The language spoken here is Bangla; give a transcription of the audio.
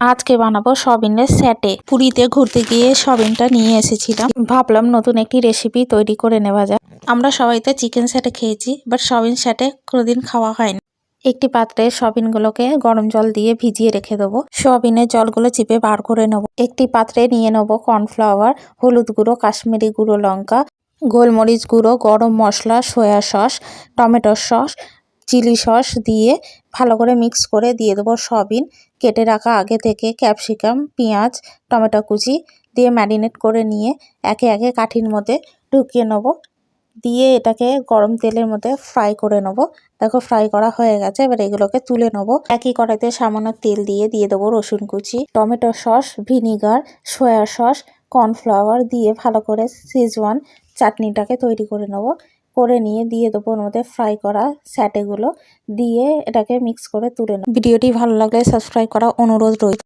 আজকে বানাবো সবিনের স্যাটে। পুরীতে ঘুরতে গিয়ে সবিনটা নিয়ে এসেছিলাম। ভাবলাম নতুন একটি রেসিপি তৈরি করে নেওয়া যায় আমরা সবাই তো চিকেন স্যাটে খেয়েছি বাট সবিন স্যাটে কোনোদিন খাওয়া হয়নি। একটি পাত্রে সবিনগুলোকে গরম জল দিয়ে ভিজিয়ে রেখে দেবো। সবিনের জলগুলো চিপে বার করে নেব। একটি পাত্রে নিয়ে নেব কর্নফ্লাওয়ার হলুদ গুঁড়ো, কাশ্মীরি গুঁড়ো লঙ্কা, গোলমরিচ গুঁড়ো, গরম মশলা সয়া সস টমেটোর সস চিলি সস দিয়ে ভালো করে মিক্স করে দিয়ে দেবো সবিন কেটে রাখা আগে থেকে ক্যাপসিকাম, পেঁয়াজ, টমেটো কুচি দিয়ে ম্যারিনেট করে নিয়ে একে একে কাঠির মধ্যে ঢুকিয়ে নেব। দিয়ে এটাকে গরম তেলের মধ্যে ফ্রাই করে নেব। দেখো ফ্রাই করা হয়ে গেছে, এবার এগুলোকে তুলে নেব। একই কড়াইতে সামান্য তেল দিয়ে দিয়ে দেবো রসুন কুচি, tomato sauce, vinegar, soya sauce, cornflour দিয়ে ভালো করে সিজওয়ান চাটনিটাকে তৈরি করে নেব। করে নিয়ে দিয়ে দেবো ওর মধ্যে ফ্রাই করা স্যাটেগুলো দিয়ে এটাকে মিক্স করে তুলে নেব। ভিডিওটি ভালো লাগলে সাবস্ক্রাইব করা অনুরোধ রইল।